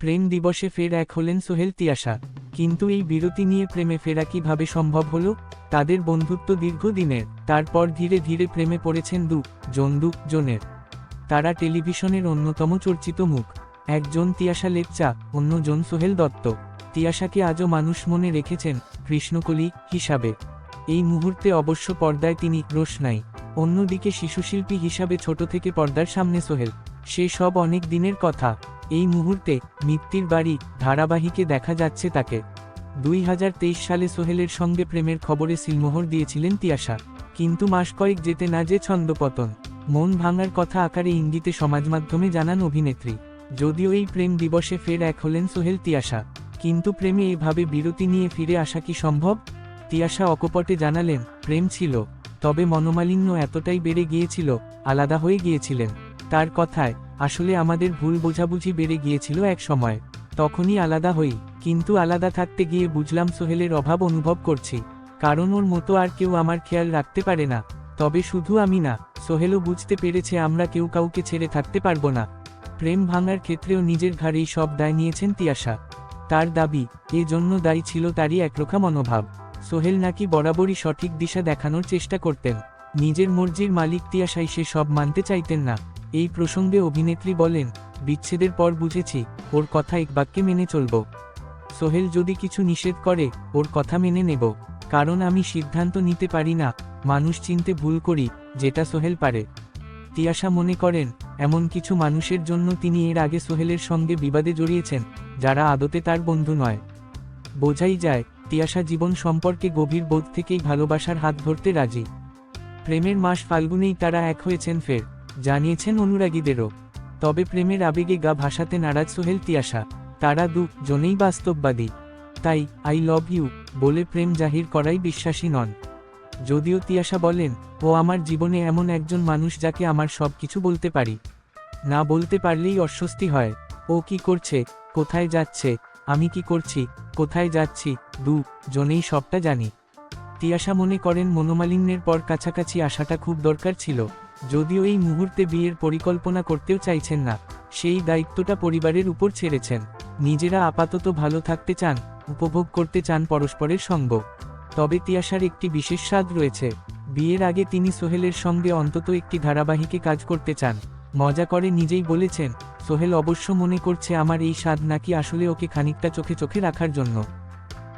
প্রেম দিবসে ফের এক হলেন সোহেল তিয়াশা। কিন্তু এই বিরতি নিয়ে প্রেমে ফেরা কীভাবে সম্ভব হলো? তাদের বন্ধুত্ব দীর্ঘদিনের। তারপর ধীরে ধীরে প্রেমে পড়েছেন দু জন দু জনের। তারা টেলিভিশনের অন্যতম চর্চিত মুখ। একজন তিয়াশা লেপচা, অন্যজন সোহেল দত্ত। তিয়াশাকে আজও মানুষ মনে রেখেছেন কৃষ্ণকলি হিসাবে। এই মুহূর্তে অবশ্য পর্দায় তিনি রোশনাই। অন্যদিকে শিশুশিল্পী হিসাবে ছোট থেকে পর্দার সামনে সোহেল। সে সব অনেক দিনের কথা। এই মুহূর্তে মিত্তির বাড়ি ধারাবাহিকে দেখা যাচ্ছে তাকে। দুই হাজার তেইশ সালে সোহেলের সঙ্গে প্রেমের খবরে সিলমোহর দিয়েছিলেন তিয়াশা। কিন্তু মাস কয়েক যেতে না যে ছন্দপতন। মন ভাঙার কথা আকারে ইঙ্গিতে সমাজমাধ্যমে জানান অভিনেত্রী। যদিও এই প্রেম দিবসে ফের এক হলেন সোহেল তিয়াশা। কিন্তু প্রেমে এভাবে বিরতি নিয়ে ফিরে আসা কি সম্ভব? তিয়াশা অকপটে জানালেন, প্রেম ছিল। তবে মনোমালিন্য এতটাই বেড়ে গিয়েছিল, আলাদা হয়ে গিয়েছিলেন। তার কথায়, আসলে আমাদের ভুল বোঝাবুঝি বেড়ে গিয়েছিল এক সময়। তখনই আলাদা হই, কিন্তু আলাদা থাকতে গিয়ে বুঝলাম সোহেলের অভাব অনুভব করছি। কারণ ওর মতো আর কেউ আমার খেয়াল রাখতে পারে না। তবে শুধু আমি না, সোহেলও বুঝতে পেরেছে আমরা কেউ কাউকে ছেড়ে থাকতে পারব না। প্রেম ভাঙার ক্ষেত্রেও নিজের ঘাড়েই সব দায় নিয়েছেন তিয়াশা। তার দাবি, এ জন্য দায়ী ছিল তারই একরোখা মনোভাব। সোহেল নাকি বরাবরই সঠিক দিশা দেখানোর চেষ্টা করতেন। নিজের মর্জির মালিক তিয়াশাই সে সব মানতে চাইতেন না। এই প্রসঙ্গে অভিনেত্রী বলেন, বিচ্ছেদের পর বুঝেছি, ওর কথা এক বাক্যে মেনে চলব। সোহেল যদি কিছু নিষেধ করে, ওর কথা মেনে নেব। কারণ আমি সিদ্ধান্ত নিতে পারি না, মানুষ চিনতে ভুল করি, যেটা সোহেল পারে। তিয়াশা মনে করেন, এমন কিছু মানুষের জন্য তিনি এর আগে সোহেলের সঙ্গে বিবাদে জড়িয়েছেন, যারা আদতে তার বন্ধু নয়। বোঝাই যায়, তিয়াশা জীবন সম্পর্কে গভীর বোধ থেকেই ভালোবাসার হাত ধরতে রাজি। প্রেমের মাস ফাল্গুনেই তারা এক হয়েছেন ফের। জানিয়েছেন অনুরাগীদেরও। তবে প্রেমের আবেগে গা ভাসাতে নারাজ সোহেল তিয়াশা, তারা দু জনেই বাস্তববাদী। তাই, আই লভ ইউ বলে প্রেম জাহির করাই বিশ্বাসী নন। যদিও তিয়াশা বলেন, ও আমার জীবনে এমন একজন মানুষ যাকে আমার সব কিছু বলতে পারি। না বলতে পারলেই অস্বস্তি হয়। ও কি করছে? কোথায় যাচ্ছে? আমি কি করছি? কোথায় যাচ্ছি? দু জনেই সবটা জানি। তিয়াশা মনে করেন মনোমালিন্যের পর কাছাকাছি আসাটা খুব দরকার ছিল। যদিও এই মুহূর্তে বিয়ের পরিকল্পনা করতেও চাইছেন না, সেই দায়িত্বটা পরিবারের উপর ছেড়েছেন। নিজেরা আপাতত ভালো থাকতে চান, উপভোগ করতে চান পরস্পরের সঙ্গ। তবে তিয়াশার একটি বিশেষ স্বাদ রয়েছে। বিয়ের আগে তিনি সোহেলের সঙ্গে অন্তত একটি ধারাবাহিকে কাজ করতে চান। মজা করে নিজেই বলেছেন, সোহেল অবশ্য মনে করছে আমার এই স্বাদ নাকি আসলে ওকে খানিকটা চোখে চোখে রাখার জন্য।